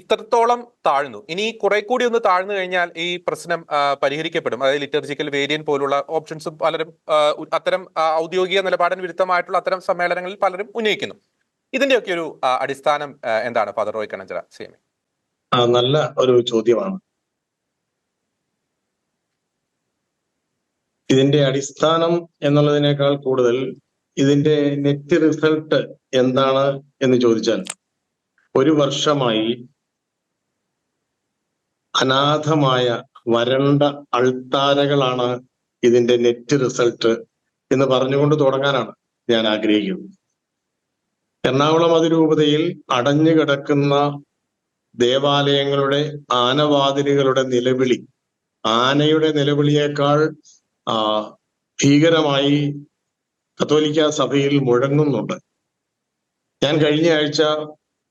ഇത്രത്തോളം താഴ്ന്നു. ഇനി കുറെ കൂടി ഒന്ന് താഴ്ന്നു കഴിഞ്ഞാൽ ഈ പ്രശ്നം പരിഹരിക്കപ്പെടും. അതായത് ലിറ്റർജിക്കൽ വേരിയന്റ് പോലുള്ള ഓപ്ഷൻസ് പലരും അത്തരം ഔദ്യോഗിക നിലപാടിന് വിരുദ്ധമായിട്ടുള്ള അത്തരം സമ്മേളനങ്ങളിൽ പലരും ഉന്നയിക്കുന്നു. ഇതിന്റെയൊക്കെ ഒരു അടിസ്ഥാനം എന്താണ്? Father Roy Kananchira C M നല്ല ഒരു ചോദ്യമാണ്. ഇതിന്റെ അടിസ്ഥാനം എന്നുള്ളതിനേക്കാൾ കൂടുതൽ ഇതിന്റെ നെറ്റ് റിസൾട്ട് എന്താണ് എന്ന് ചോദിച്ചാൽ ഒരു വർഷമായി അനാഥമായ വരണ്ട അൾത്താരകളാണ് ഇതിന്റെ നെറ്റ് റിസൾട്ട് എന്ന് പറഞ്ഞുകൊണ്ട് തുടങ്ങാനാണ് ഞാൻ ആഗ്രഹിക്കുന്നത്. എറണാകുളം അതിരൂപതയിൽ അടഞ്ഞു കിടക്കുന്ന ദേവാലയങ്ങളുടെ ആനവാതിലുകളുടെ നിലവിളി ആനയുടെ നിലവിളിയേക്കാൾ ഭീകരമായി കത്തോലിക്ക സഭയിൽ മുഴങ്ങുന്നുണ്ട്. ഞാൻ കഴിഞ്ഞ ആഴ്ച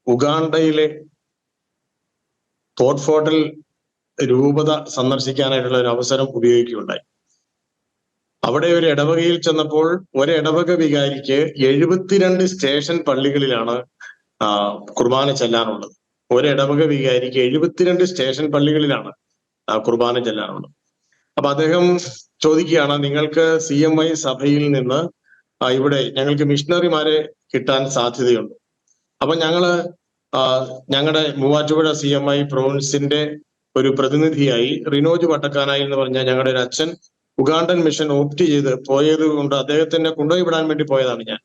ഉഗാണ്ടയിലെ തോട്ട് ഫോർട്ടിൽ രൂപത സന്ദർശിക്കാനായിട്ടുള്ള ഒരു അവസരം ഉപയോഗിക്കുകയുണ്ടായി. അവിടെ ഒരു ഇടവകയിൽ ചെന്നപ്പോൾ ഒരു ഇടവക വികാരിക്ക് എഴുപത്തിരണ്ട് സ്റ്റേഷൻ പള്ളികളിലാണ് കുർബാന ചെല്ലാനുള്ളത്. ഒരു ഇടവക വികാരിക്ക് എഴുപത്തിരണ്ട് സ്റ്റേഷൻ പള്ളികളിലാണ് കുർബാന ചെല്ലാനുള്ളത്. അപ്പൊ അദ്ദേഹം ചോദിക്കുകയാണ് നിങ്ങൾക്ക് സി എം ഐ സഭയിൽ നിന്ന് ഇവിടെ ഞങ്ങൾക്ക് മിഷണറിമാരെ കിട്ടാൻ സാധ്യതയുണ്ട്. അപ്പൊ ഞങ്ങൾ ഞങ്ങളുടെ മൂവാറ്റുപുഴ സി എം ഐ പ്രൊവിൻസിന്റെ ഒരു പ്രതിനിധിയായി റിനോജ് വട്ടക്കാനായി എന്ന് പറഞ്ഞ ഞങ്ങളുടെ ഒരു അച്ഛൻ ഉഗാണ്ടൻ മിഷൻ ഓപ്റ്റ് ചെയ്ത് പോയത് കൊണ്ട് അദ്ദേഹത്തിനെ കൊണ്ടുപോയി വിടാൻ വേണ്ടി പോയതാണ് ഞാൻ.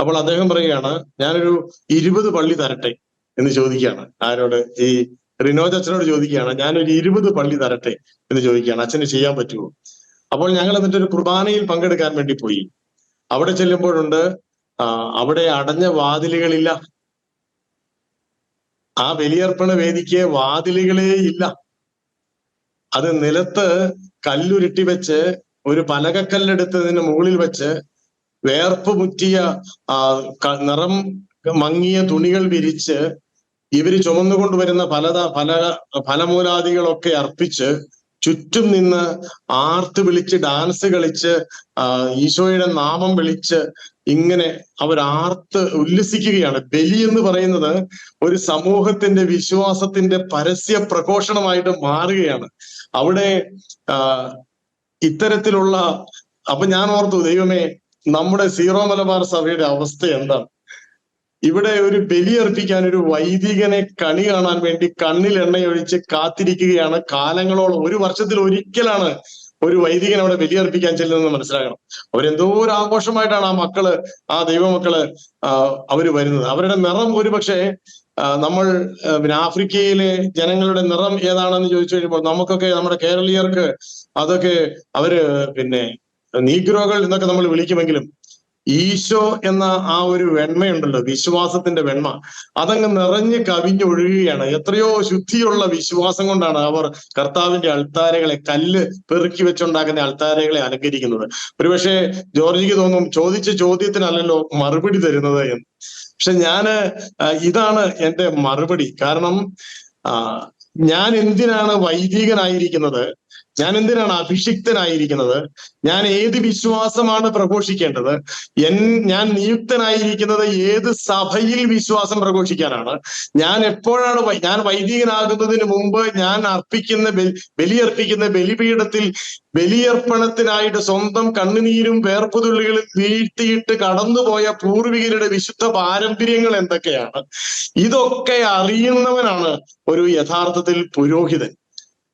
അപ്പോൾ അദ്ദേഹം പറയുകയാണ് ഞാനൊരു ഇരുപത് പള്ളി തരട്ടെ എന്ന് ചോദിക്കുകയാണ്. ആരോട്? ഈ റിനോജ് അച്ഛനോട് ചോദിക്കുകയാണ് ഞാനൊരു ഇരുപത് പള്ളി തരട്ടെ എന്ന് ചോദിക്കുകയാണ്. അച്ഛന് ചെയ്യാൻ പറ്റുമോ? അപ്പോൾ ഞങ്ങൾ എന്നിട്ട് ഒരു കുർബാനയിൽ പങ്കെടുക്കാൻ വേണ്ടി പോയി. അവിടെ ചെല്ലുമ്പോഴുണ്ട് അവിടെ അടഞ്ഞ വാതിലുകളില്ല. ആ ബലിയർപ്പണ വേദിക്ക് വാതിലുകളേ ഇല്ല. അത് നിലത്ത് കല്ലുരുട്ടി വെച്ച് ഒരു പലകക്കല്ലെടുത്തതിന് മുകളിൽ വെച്ച് വേർപ്പ് മുറ്റിയ നിറം മങ്ങിയ തുണികൾ വിരിച്ച് ഇവർ ചുമന്നുകൊണ്ടുവരുന്ന പലത പല ഫലമൂലാദികളൊക്കെ അർപ്പിച്ച് ചുറ്റും നിന്ന് ആർത്ത് വിളിച്ച് ഡാൻസ് കളിച്ച് ഈശോയുടെ നാമം വിളിച്ച് ഇങ്ങനെ അവർ ആർത്ത് ഉല്ലസിക്കുകയാണ്. ബലി എന്ന് പറയുന്നത് ഒരു സമൂഹത്തിന്റെ വിശ്വാസത്തിന്റെ പരസ്യ പ്രഘോഷണമായിട്ട് മാറുകയാണ്. അവിടെ ഇത്തരത്തിലുള്ള അപ്പൊ ഞാൻ ഓർത്തു ദൈവമേ നമ്മുടെ സീറോ മലബാർ സഭയുടെ അവസ്ഥ എന്താണ്? ഇവിടെ ഒരു ബലിയർപ്പിക്കാൻ ഒരു വൈദികനെ കണി കാണാൻ വേണ്ടി കണ്ണിൽ എണ്ണയൊഴിച്ച് കാത്തിരിക്കുകയാണ്. കാലങ്ങളോളം ഒരു വർഷത്തിൽ ഒരിക്കലാണ് ഒരു വൈദികൻ അവിടെ ബലിയർപ്പിക്കാൻ ചെല്ലുന്നത് മനസ്സിലാക്കണം അവരെന്തോ ഒരു ആഘോഷമായിട്ടാണ് ആ മക്കൾ ആ ദൈവമക്കൾ അവർ വരുന്നത്. അവരുടെ നിറം ഒരുപക്ഷെ നമ്മൾ പിന്നെ ആഫ്രിക്കയിലെ ജനങ്ങളുടെ നിറം ഏതാണെന്ന് ചോദിച്ചു കഴിയുമ്പോൾ നമുക്കൊക്കെ നമ്മുടെ കേരളീയർക്ക് അതൊക്കെ അവർ പിന്നെ നീഗ്രോകൾ എന്നൊക്കെ നമ്മൾ വിളിക്കുമെങ്കിലും ഈശോ എന്ന ആ ഒരു വെണ്മയുണ്ടല്ലോ വിശ്വാസത്തിന്റെ വെണ്മ. അതങ്ങ് നിറഞ്ഞ് കവിഞ്ഞൊഴുകുകയാണ് എത്രയോ ശുദ്ധിയുള്ള വിശ്വാസം കൊണ്ടാണ് അവർ കർത്താവിന്റെ അൾത്താരകളെ കല്ല് പെറുക്കി വെച്ചുണ്ടാക്കുന്ന അൾത്താരകളെ അലങ്കരിക്കുന്നത് ഒരുപക്ഷെ ജോർജിക്ക് തോന്നും ചോദിച്ച ചോദ്യത്തിനല്ലല്ലോ മറുപടി തരുന്നത് എന്ന്. പക്ഷെ ഞാൻ ഇതാണ് എന്റെ മറുപടി. കാരണം ഞാൻ എന്തിനാണ് വൈദികനായിരിക്കുന്നത്? ഞാൻ എന്തിനാണ് അഭിഷിക്തനായിരിക്കുന്നത്? ഞാൻ ഏത് വിശ്വാസമാണ് പ്രഘോഷിക്കേണ്ടത്? എൻ ഞാൻ നിയുക്തനായിരിക്കുന്നത് ഏത് സഭയിൽ വിശ്വാസം പ്രഘോഷിക്കാനാണ്? ഞാൻ എപ്പോഴാണ് ഞാൻ വൈദികനാകുന്നതിന് മുമ്പ് ഞാൻ അർപ്പിക്കുന്ന ബലി ബലിയർപ്പിക്കുന്ന ബലിപീഠത്തിൽ ബലിയർപ്പണത്തിനായിട്ട് സ്വന്തം കണ്ണുനീരും വേർപ്പുതുള്ളികളും വീഴ്ത്തിയിട്ട് കടന്നുപോയ പൂർവികരുടെ വിശുദ്ധ പാരമ്പര്യങ്ങൾ എന്തൊക്കെയാണ്? ഇതൊക്കെ അറിയുന്നവനാണ് ഒരു യഥാർത്ഥത്തിൽ പുരോഹിതൻ.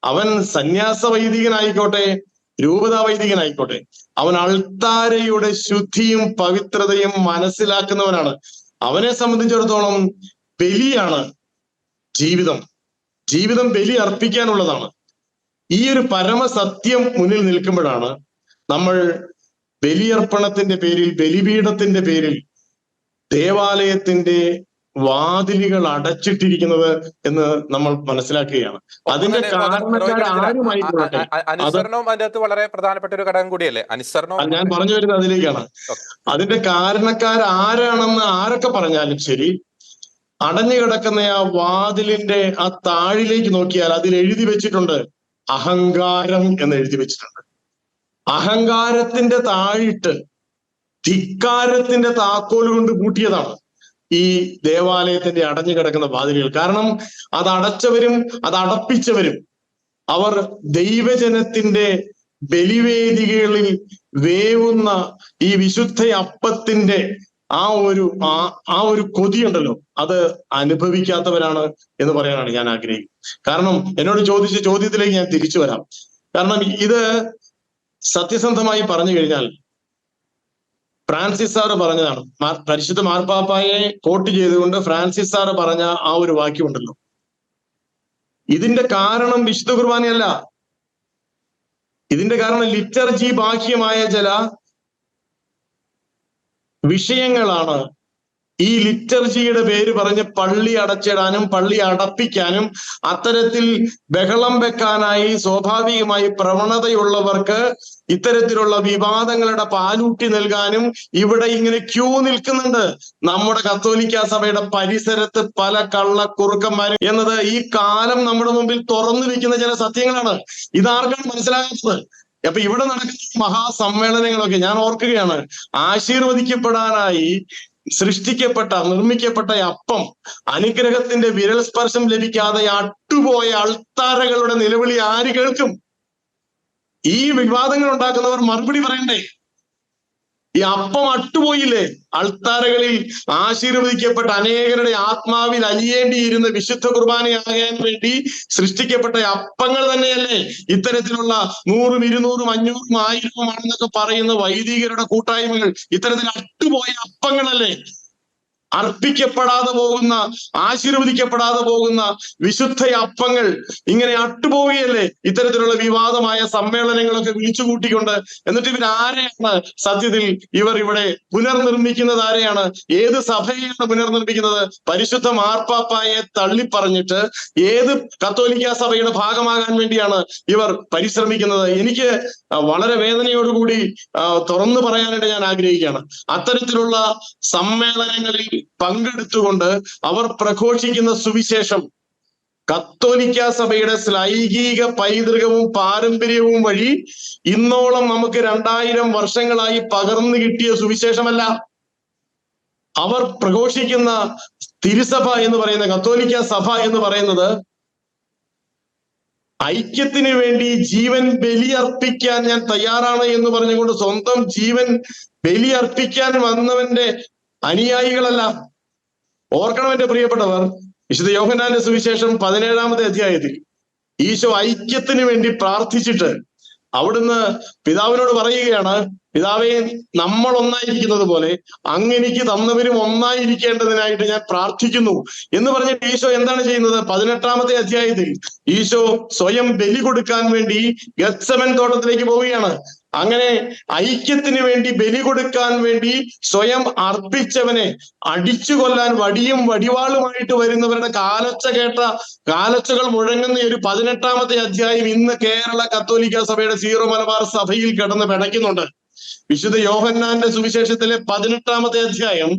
അവൻ സന്യാസ വൈദികനായിക്കോട്ടെ രൂപതാ വൈദികനായിക്കോട്ടെ അവൻ അൾത്താരയുടെ ശുദ്ധിയും പവിത്രതയും മനസ്സിലാക്കുന്നവനാണ്. അവനെ സംബന്ധിച്ചിടത്തോളം ബലിയാണ് ജീവിതം. ജീവിതം ബലി അർപ്പിക്കാനുള്ളതാണ്. ഈ ഒരു പരമസത്യം മുന്നിൽ നിൽക്കുമ്പോഴാണ് നമ്മൾ ബലിയർപ്പണത്തിന്റെ പേരിൽ ബലിപീഠത്തിന്റെ പേരിൽ ദേവാലയത്തിന്റെ വാതിലുകൾ അടച്ചിട്ടിരിക്കുന്നത് എന്ന് നമ്മൾ മനസ്സിലാക്കുകയാണ്. അതിന്റെ അനുസരണവും അകത്ത് വളരെ പ്രധാനപ്പെട്ട ഒരു ഘടകം കൂടിയല്ലേ? അനുസരണം ഞാൻ പറഞ്ഞു വരുന്നത് അതിലേക്കാണ്. അതിന്റെ കാരണക്കാർ ആരാണെന്ന് ആരൊക്കെ പറഞ്ഞാലും ശരി അടഞ്ഞു കിടക്കുന്ന ആ വാതിലിന്റെ ആ താഴിലേക്ക് നോക്കിയാൽ അതിൽ എഴുതി വെച്ചിട്ടുണ്ട് അഹങ്കാരം എന്ന് എഴുതി വെച്ചിട്ടുണ്ട്. അഹങ്കാരത്തിന്റെ താഴിട്ട് ധിക്കാരത്തിന്റെ താക്കോൽ കൊണ്ട് കൂട്ടിയതാണ് ഈ ദേവാലയത്തിന്റെ അടഞ്ഞു കിടക്കുന്ന വാതിലുകൾ. കാരണം അത് അടച്ചവരും അത് അടപ്പിച്ചവരും. അവർ ദൈവജനത്തിന്റെ ബലിവേദികളിൽ വേവുന്ന ഈ വിശുദ്ധ അപ്പത്തിന്റെ ആ ഒരു ആ ആ ഒരു കൊതിയുണ്ടല്ലോ അത് അനുഭവിക്കാത്തവരാണ് എന്ന് പറയാനാണ് ഞാൻ ആഗ്രഹിക്കുന്നത്. കാരണം എന്നോട് ചോദിച്ച ചോദ്യത്തിലേക്ക് ഞാൻ തിരിച്ചു വരാം. കാരണം ഇത് സത്യസന്ധമായി പറഞ്ഞു കഴിഞ്ഞാൽ ഫ്രാൻസിസ് സാറ് പറഞ്ഞതാണ്. പരിശുദ്ധ മാർപ്പാപ്പായെ കോട്ട് ചെയ്തുകൊണ്ട് ഫ്രാൻസിസ് സാറ് പറഞ്ഞ ആ ഒരു വാക്യമുണ്ടല്ലോ ഇതിന്റെ കാരണം വിശുദ്ധ കുർബാനയല്ല. ഇതിന്റെ കാരണം ലിറ്റർജി ബാഹ്യമായ ചില വിഷയങ്ങളാണ്. ഈ ലിറ്റർജിയുടെ പേര് പറഞ്ഞ് പള്ളി അടച്ചിടാനും പള്ളി അടപ്പിക്കാനും അത്തരത്തിൽ ബഹളം വെക്കാനായി സ്വാഭാവികമായി പ്രവണതയുള്ളവർക്ക് ഇത്തരത്തിലുള്ള വിവാദങ്ങളുടെ പാലൂട്ടി നൽകാനും ഇവിടെ ഇങ്ങനെ ക്യൂ നിൽക്കുന്നുണ്ട്. നമ്മുടെ കത്തോലിക്ക സഭയുടെ പരിസരത്ത് പല കള്ള കുറുക്കന്മാരും എന്നത് ഈ കാലം നമ്മുടെ മുമ്പിൽ തുറന്നു വെക്കുന്ന ചില സത്യങ്ങളാണ്. ഇതാർക്കാണ് മനസ്സിലാകാത്തത്? അപ്പൊ ഇവിടെ നടക്കുന്ന മഹാസമ്മേളനങ്ങളൊക്കെ ഞാൻ ഓർക്കുകയാണ്. ആശീർവദിക്കപ്പെടാനായി സൃഷ്ടിക്കപ്പെട്ട നിർമ്മിക്കപ്പെട്ട അപ്പം അനുഗ്രഹത്തിന്റെ വിരൽ സ്പർശം ലഭിക്കാതെ അട്ടുപോയ അൾത്താരകളുടെ നിലവിളി ആര് കേൾക്കും? ഈ വിവാദങ്ങൾ ഉണ്ടാക്കുന്നവർ മറുപടി പറയണ്ടേ? ഈ അപ്പം അട്ടുപോയില്ലേ? അൾത്താരകളിൽ ആശീർവദിക്കപ്പെട്ട അനേകരുടെ ആത്മാവിൽ അലിയേണ്ടിയിരുന്ന വിശുദ്ധ കുർബാനയാകാൻ വേണ്ടി സൃഷ്ടിക്കപ്പെട്ട അപ്പങ്ങൾ തന്നെയല്ലേ? ഇത്തരത്തിലുള്ള നൂറും ഇരുന്നൂറും അഞ്ഞൂറും ആയിരവും ആണെന്നൊക്കെ പറയുന്ന വൈദികരുടെ കൂട്ടായ്മകൾ ഇത്തരത്തിൽ അട്ടുപോയ അപ്പങ്ങളല്ലേ? അർപ്പിക്കപ്പെടാതെ പോകുന്ന ആശീർവദിക്കപ്പെടാതെ പോകുന്ന വിശുദ്ധ അപ്പങ്ങൾ ഇങ്ങനെ അട്ടുപോവുകയല്ലേ? ഇത്തരത്തിലുള്ള വിവാദമായ സമ്മേളനങ്ങളൊക്കെ വിളിച്ചു കൂട്ടിക്കൊണ്ട് എന്നിട്ട് ഇവർ ആരെയാണ് സത്യത്തിൽ ഇവർ ഇവിടെ പുനർനിർമ്മിക്കുന്നത് ആരെയാണ്? ഏത് സഭയെയാണ് പുനർനിർമ്മിക്കുന്നത്? പരിശുദ്ധ മാർപ്പാപ്പായെ തള്ളിപ്പറഞ്ഞിട്ട് ഏത് കത്തോലിക്ക സഭയുടെ ഭാഗമാകാൻ വേണ്ടിയാണ് ഇവർ പരിശ്രമിക്കുന്നത്? എനിക്ക് വളരെ വേദനയോടുകൂടി തുറന്നു പറയാനായിട്ട് ഞാൻ ആഗ്രഹിക്കുകയാണ്. അത്തരത്തിലുള്ള സമ്മേളനങ്ങളിൽ പങ്കെടുത്തുകൊണ്ട് അവർ പ്രഘോഷിക്കുന്ന സുവിശേഷം. കത്തോലിക്ക സഭയുടെ ശ്ലൈകിക പൈതൃകവും പാരമ്പര്യവും വഴി ഇന്നോളം നമുക്ക് രണ്ടായിരം വർഷങ്ങളായി പകർന്നു കിട്ടിയ സുവിശേഷമല്ല. അവർ പ്രഘോഷിക്കുന്ന തിരുസഭ എന്ന് പറയുന്ന കത്തോലിക്ക സഭ എന്ന് പറയുന്നത് ഐക്യത്തിന് വേണ്ടി ജീവൻ ബലിയർപ്പിക്കാൻ ഞാൻ തയ്യാറാണ് എന്ന് പറഞ്ഞുകൊണ്ട് സ്വന്തം ജീവൻ ബലിയർപ്പിക്കാൻ വന്നവന്റെ അനുയായികളല്ല. ഓർക്കണം എന്റെ പ്രിയപ്പെട്ടവർ. വിശുദ്ധ യോഹനാന്റെ സുവിശേഷം പതിനേഴാമത്തെ അധ്യായത്തിൽ ഈശോ ഐക്യത്തിന് വേണ്ടി പ്രാർത്ഥിച്ചിട്ട് അവിടുന്ന് പിതാവിനോട് പറയുകയാണ് പിതാവെ നമ്മൾ ഒന്നായിരിക്കുന്നത് പോലെ അങ്ങെനിക്ക് തന്നവരും ഒന്നായിരിക്കേണ്ടതിനായിട്ട് ഞാൻ പ്രാർത്ഥിക്കുന്നു. എന്ന് പറഞ്ഞിട്ട് ഈശോ എന്താണ് ചെയ്യുന്നത്? പതിനെട്ടാമത്തെ അധ്യായത്തിൽ ഈശോ സ്വയം ബലി കൊടുക്കാൻ വേണ്ടി ഗത്സമൻ തോട്ടത്തിലേക്ക് പോവുകയാണ്. അങ്ങനെ ഐക്യത്തിന് വേണ്ടി ബലി കൊടുക്കാൻ വേണ്ടി സ്വയം അർപ്പിച്ചവനെ അടിച്ചു കൊല്ലാൻ വടിയും വടിവാളുമായിട്ട് വരുന്നവരുടെ കാലച്ച കേട്ട കാലച്ചകൾ മുഴങ്ങുന്ന ഒരു പതിനെട്ടാമത്തെ അധ്യായം ഇന്ന് കേരള കത്തോലിക്ക സഭയുടെ സീറോ മലബാർ സഭയിൽ കിടന്ന് പിടയ്ക്കുന്നുണ്ട് വിശുദ്ധ യോഹന്നാന്റെ സുവിശേഷത്തിലെ പതിനെട്ടാമത്തെ അധ്യായം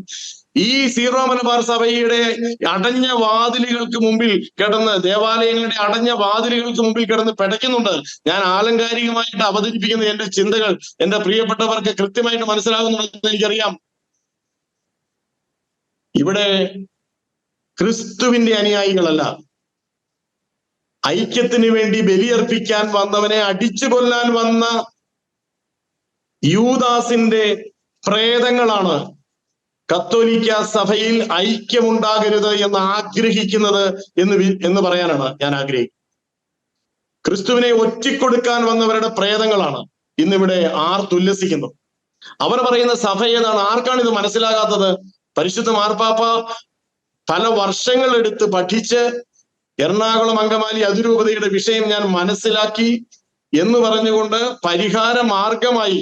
ഈ സീറോ മലബാർ സഭയുടെ അടഞ്ഞ വാതിലുകൾക്ക് മുമ്പിൽ കിടന്ന് ദേവാലയങ്ങളുടെ അടഞ്ഞ വാതിലുകൾക്ക് മുമ്പിൽ കിടന്ന് പിടയ്ക്കുന്നുണ്ട്. ഞാൻ ആലങ്കാരികമായിട്ട് അവതരിപ്പിക്കുന്ന എന്റെ ചിന്തകൾ എന്റെ പ്രിയപ്പെട്ടവർക്ക് കൃത്യമായിട്ട് മനസ്സിലാകുന്നുണ്ടെന്ന് എനിക്കറിയാം. ഇവിടെ ക്രിസ്തുവിന്റെ അനുയായികളല്ല. ഐക്യത്തിന് വേണ്ടി ബലിയർപ്പിക്കാൻ വന്നവനെ അടിച്ചു കൊല്ലാൻ വന്ന യൂദാസിന്റെ പ്രേതങ്ങളാണ് കത്തോലിക്ക സഭയിൽ ഐക്യമുണ്ടാകരുത് എന്ന് ആഗ്രഹിക്കുന്നത് എന്ന് എന്ന് പറയാനാണ് ഞാൻ ആഗ്രഹിക്കുന്നത്. ക്രിസ്തുവിനെ ഒറ്റിക്കൊടുക്കാൻ വന്നവരുടെ പ്രേതങ്ങളാണ് ഇന്നിവിടെ ആർ തുല്ലസിക്കുന്നു. അവർ പറയുന്ന സഭ ഏതാണ് ആർക്കാണ് ഇത് മനസ്സിലാകാത്തത്? പരിശുദ്ധ മാർപ്പാപ്പ പല വർഷങ്ങൾ എടുത്ത് പഠിച്ച് എറണാകുളം അങ്കമാലി അതിരൂപതയുടെ വിഷയം ഞാൻ മനസ്സിലാക്കി എന്ന് പറഞ്ഞുകൊണ്ട് പരിഹാര മാർഗമായി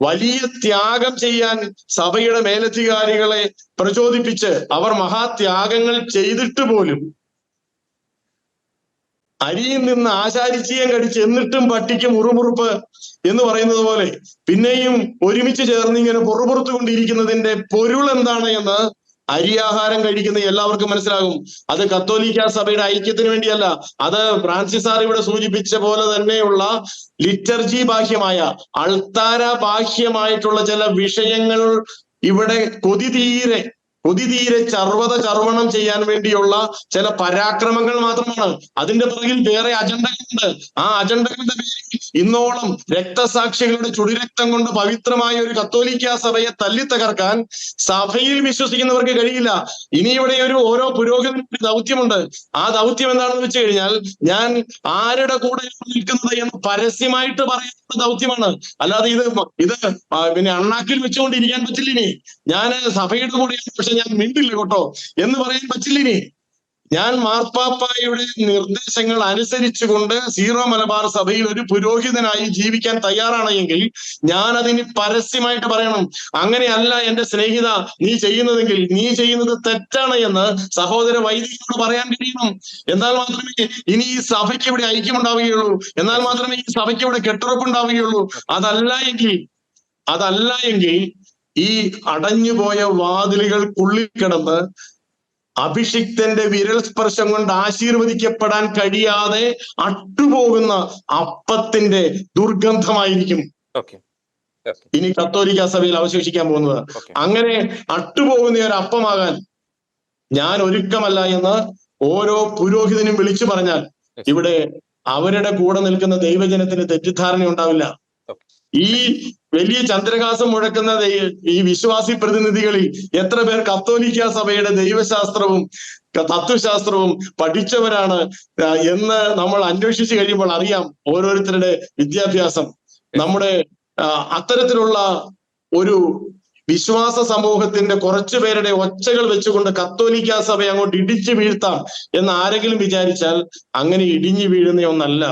വലിയ ത്യാഗം ചെയ്യാൻ സഭയുടെ മേലധികാരികളെ പ്രചോദിപ്പിച്ച് അവർ മഹാത്യാഗങ്ങൾ ചെയ്തിട്ട് പോലും അരിയിൽ നിന്ന് ആശാരിച്ചിയം കടിച്ച് എന്നിട്ടും പട്ടിക്ക് മുറുമുറുപ്പ് എന്ന് പറയുന്നത് പോലെ പിന്നെയും ഒരുമിച്ച് ചേർന്ന് ഇങ്ങനെ പുറപുറത്തു കൊണ്ടിരിക്കുന്നതിന്റെ പൊരുൾ എന്താണ് എന്ന് അരിയാഹാരം കഴിക്കുന്ന എല്ലാവർക്കും മനസ്സിലാകും. അത് കത്തോലിക്ക സഭയുടെ ഐക്യത്തിന് വേണ്ടിയല്ല. അത് ഫ്രാൻസിസ് സാർ ഇവിടെ സൂചിപ്പിച്ച പോലെ തന്നെയുള്ള ലിറ്റർജി ബാഹ്യമായ അൾത്താര ബാഹ്യമായിട്ടുള്ള ചില വിഷയങ്ങൾ ഇവിടെ കൊതി തീരെ കൊതിതീരെ ചർവത ചർവണം ചെയ്യാൻ വേണ്ടിയുള്ള ചില പരാക്രമങ്ങൾ മാത്രമാണ്. അതിന്റെ പുറകിൽ വേറെ അജണ്ടകളുണ്ട്. ആ അജണ്ടകളുടെ പേരിൽ ഇന്നോളം രക്തസാക്ഷികളുടെ ചുടിരക്തം കൊണ്ട് പവിത്രമായ ഒരു കത്തോലിക്ക സഭയെ തല്ലിത്തകർക്കാൻ സഭയിൽ വിശ്വസിക്കുന്നവർക്ക് കഴിയില്ല. ഇനി ഇവിടെ ഒരു ഓരോ പുരോഗതി ദൗത്യമുണ്ട്. ആ ദൗത്യം എന്താണെന്ന് വെച്ച് കഴിഞ്ഞാൽ ഞാൻ ആരുടെ കൂടെ നിൽക്കുന്നത് എന്ന് പരസ്യമായിട്ട് പറയുന്ന ദൗത്യമാണ്. അല്ലാതെ ഇത് ഇത് പിന്നെ അണ്ണാക്കിൽ വെച്ചുകൊണ്ടിരിക്കാൻ പറ്റില്ല ഇനി. ഞാൻ സഭയുടെ കൂടെയാണ് പക്ഷെ ഞാൻ മിണ്ടില്ല കേട്ടോ എന്ന് പറയാൻ പറ്റില്ല ഇനി. ഞാൻ മാർപ്പാപ്പായുടെ നിർദ്ദേശങ്ങൾ അനുസരിച്ചുകൊണ്ട് സീറോ മലബാർ സഭയിൽ ഒരു പുരോഹിതനായി ജീവിക്കാൻ തയ്യാറാണ് എങ്കിൽ ഞാൻ അതിന് പരസ്യമായിട്ട് പറയണം. അങ്ങനെയല്ല എന്റെ സ്നേഹിത നീ ചെയ്യുന്നതെങ്കിൽ നീ ചെയ്യുന്നത് തെറ്റാണ് എന്ന് സഹോദര വൈദികനോട് പറയാൻ കഴിയണം. എന്നാൽ മാത്രമേ ഇനി ഈ സഭയ്ക്ക് ഇവിടെ ഐക്യമുണ്ടാവുകയുള്ളൂ എന്നാൽ മാത്രമേ ഈ സഭയ്ക്ക് ഇവിടെ കെട്ടുറപ്പുണ്ടാവുകയുള്ളൂ അതല്ല എങ്കിൽ അതല്ല എങ്കിൽ ഈ അടഞ്ഞുപോയ വാതിലുകൾക്കുള്ളിൽ കിടന്ന് അഭിഷിക്തന്റെ വിരൽ സ്പർശം കൊണ്ട് ആശീർവദിക്കപ്പെടാൻ കഴിയാതെ അട്ടുപോകുന്ന അപ്പത്തിന്റെ ദുർഗന്ധമായിരിക്കും. ഇനി കത്തോലിക്ക സഭയിൽ അവശേഷിക്കാൻ പോകുന്നത്. അങ്ങനെ അട്ടുപോകുന്ന ഒരു അപ്പമാകാൻ ഞാൻ ഒരുക്കമല്ല എന്ന് ഓരോ പുരോഹിതനും വിളിച്ചു പറഞ്ഞാൽ ഇവിടെ അവരുടെ കൂടെ നിൽക്കുന്ന ദൈവജനത്തിന് തെറ്റിദ്ധാരണ ഉണ്ടാവില്ല ഈ വലിയ ചന്ദ്രഹാസം മുഴക്കുന്ന ഈ വിശ്വാസി പ്രതിനിധികളിൽ എത്ര പേർ കത്തോലിക്ക സഭയുടെ ദൈവശാസ്ത്രവും തത്വശാസ്ത്രവും പഠിച്ചവരാണ് എന്ന് നമ്മൾ അന്വേഷിച്ചു കഴിയുമ്പോൾ അറിയാം ഓരോരുത്തരുടെ വിദ്യാഭ്യാസം. നമ്മുടെ അത്തരത്തിലുള്ള ഒരു വിശ്വാസ സമൂഹത്തിന്റെ കുറച്ചു പേരുടെ ഒച്ചകൾ വെച്ചുകൊണ്ട് കത്തോലിക്ക സഭ അങ്ങോട്ട് ഇടിച്ചു വീഴ്ത്താം എന്ന് ആരെങ്കിലും വിചാരിച്ചാൽ അങ്ങനെ ഇടിഞ്ഞു വീഴുന്ന ഒന്നല്ല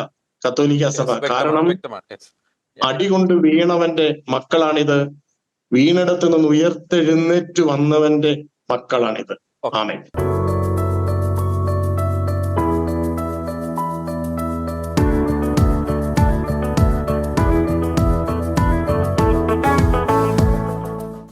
കത്തോലിക്ക സഭ. കാരണം. അടികൊണ്ട് വീണവന്റെ മക്കളാണിത്. വീണിടത്ത് നിന്ന് ഉയർത്തെഴുന്നേറ്റ് വന്നവന്റെ മക്കളാണിത്. ആമേ ആമേൻ.